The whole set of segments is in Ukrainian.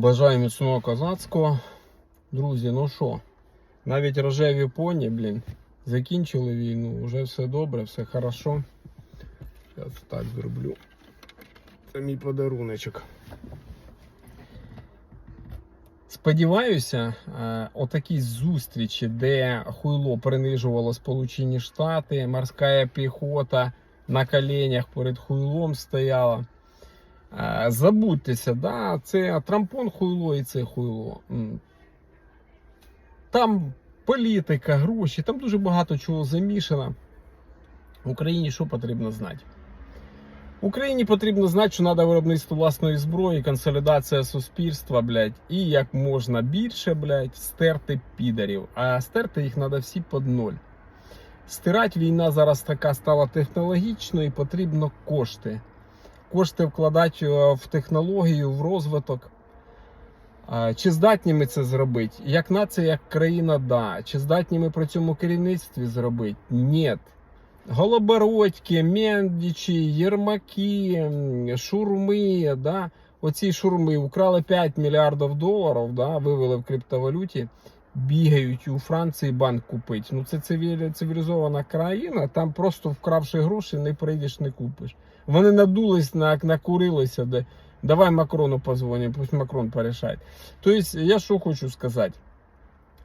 Бажаю міцного козацького. Друзі, ну що, навіть рожеві поні, блін, закінчили війну, вже все добре, все хорошо. Зараз так зроблю. Це мій подаруночок. Сподіваюся, е, отакі зустрічі, де хуйло принижувало Сполучені Штати, морська піхота на коленях перед хуйлом стояла. Е, Забудьтеся, да, це трампон хуйло і це хуйло. Там політика, гроші, там дуже багато чого замішано. Україні що потрібно знати? Україні потрібно знати, що треба виробництво власної зброї, консолідація суспільства, блядь, і як можна більше, блядь, стерти підарів. А стерти їх треба всі під ноль. Стирати війна зараз така стала технологічною і потрібно кошти. Кошти вкладати е, в технологію, в розвиток. Чи здатні ми це зробити? Як нація, як країна, да. Чи здатні ми при цьому керівництві зробити? Ні. Голобородьки, Мендічі, Єрмаки, Шурми, да. Оці шурми украли 5 мільярдів доларів, да, вивели в криптовалюті, бігають у Франції банк купити. Ну це цивілізована країна, там просто вкравши гроші, не прийдеш, не купиш. Вони надулись, на- накурилися, де давай Макрону позвонимо, пусть Макрон порішає. Тобто, я що хочу сказати.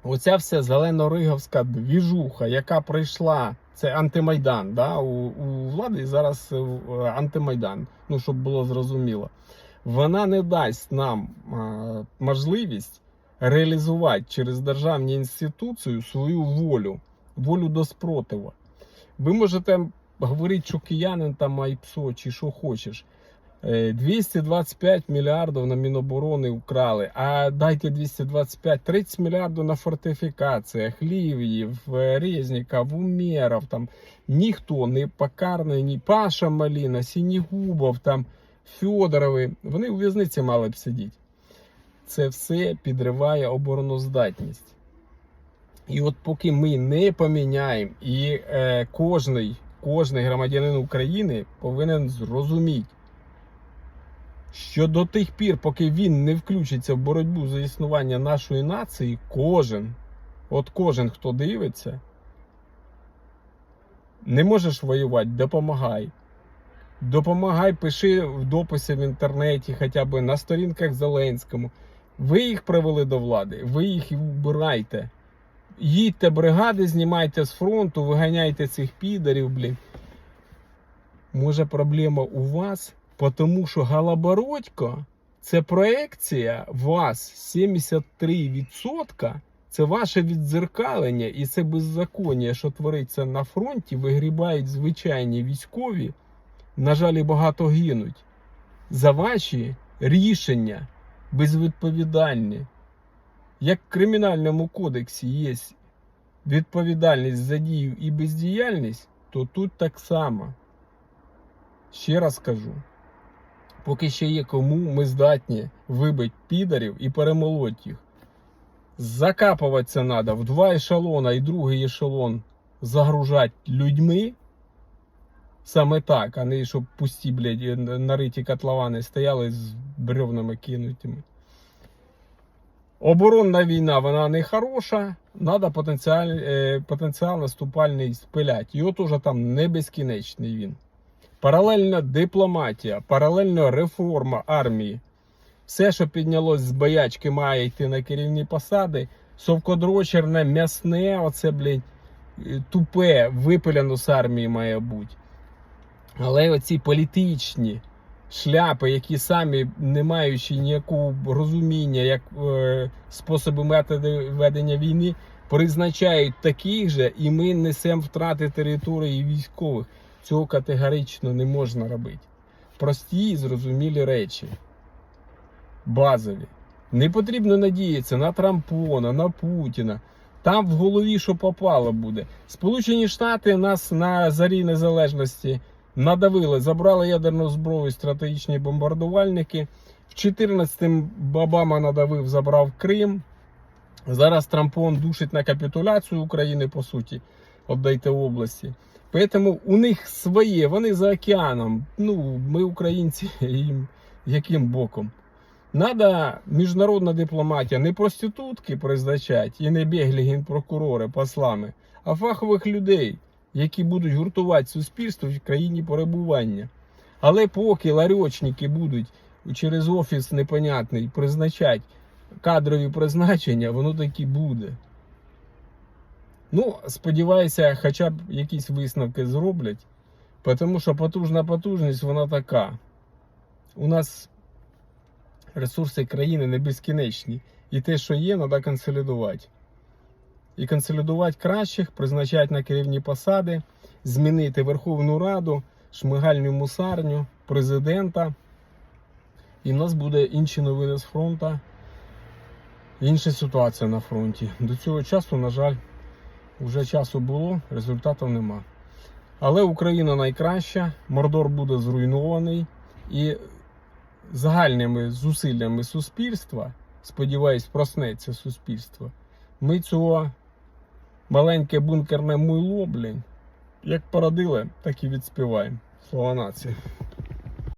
Оця вся зелено-риговська двіжуха, яка прийшла, це антимайдан. Да? У, у влади зараз е, антимайдан, ну щоб було зрозуміло. Вона не дасть нам е, можливість реалізувати через державні інституції свою волю, волю до спротиву. Ви можете говорити, що киянин там айпсо чи що хочеш. Е, 225 мільярдів на Міноборони украли. А дайте 225, 30 мільярдів на фортифікаціях, Лівіїв, е, Резніков, Умєров. Там ніхто не покарний, ні Паша Маліна, Сінігубов, там Фьодорови. Вони у в'язниці мали б сидіти. Це все підриває обороноздатність. І от поки ми не поміняємо, і е, кожний, кожний громадянин України повинен зрозуміти, що до тих пір, поки він не включиться в боротьбу за існування нашої нації, кожен, от кожен, хто дивиться, не можеш воювати, допомагай. Допомагай, пиши в дописі в інтернеті, хоча б на сторінках Зеленському. Ви їх привели до влади, ви їх вбирайте. Їдьте бригади, знімайте з фронту, виганяйте цих підарів, блін. Може, проблема у вас, тому що Галабородько це проекція вас 73%. Це ваше віддзеркалення і це беззаконня, що твориться на фронті, вигрібають звичайні військові. На жаль, багато гинуть за ваші рішення безвідповідальні. Як в кримінальному кодексі є відповідальність за дію і бездіяльність, то тут так само. Ще раз кажу, поки ще є кому, ми здатні вибити підарів і перемолоть їх. Закапуватися треба в два ешелона і другий ешелон загружати людьми. Саме так, а не щоб пусті, блядь, нариті котловани стояли з бревнами кинутими. Оборонна війна, вона не хороша, треба потенціал, е, потенціал наступальний спиляти. Його теж там не безкінечний він. Паралельно дипломатія, паралельно реформа армії. Все, що піднялось з боячки, має йти на керівні посади. Совкодрочерне, м'ясне, оце, блядь, е, тупе, випиляно з армії має бути. Але оці політичні шляпи, які самі не маючи ніякого розуміння, як е, способи методи ведення війни, призначають таких же, і ми несемо втрати території військових. Цього категорично не можна робити. Прості і зрозумілі речі. Базові. Не потрібно надіятися на Трампона, на Путіна. Там в голові що попало буде. Сполучені Штати нас на зарі незалежності надавили, забрали ядерну зброю, стратегічні бомбардувальники. В 14-м Обама надавив, забрав Крим. Зараз Трампон душить на капітуляцію України, по суті, віддайте області. Тому у них своє, вони за океаном. Ну, ми, українці, їм яким боком? Надо міжнародна дипломатія не проститутки призначати і не біглі генпрокурори послами, а фахових людей, які будуть гуртувати суспільство в країні перебування. Але поки ларьочники будуть через офіс непонятний призначати кадрові призначення, воно так і буде. Ну, сподіваюся, хоча б якісь висновки зроблять, тому що потужна потужність вона така. У нас ресурси країни не безкінечні. І те, що є, треба консолідувати. І консолідувати кращих, призначати на керівні посади, змінити Верховну Раду, шмигальню мусарню, президента. І в нас буде інші новини з фронту, інша ситуація на фронті. До цього часу, на жаль, вже часу було, результатів нема. Але Україна найкраща, Мордор буде зруйнований і загальними зусиллями суспільства, сподіваюсь, проснеться суспільство. Ми цього маленьке бункерне муйло, блін, як породили, так і відспіваємо. Слава нації!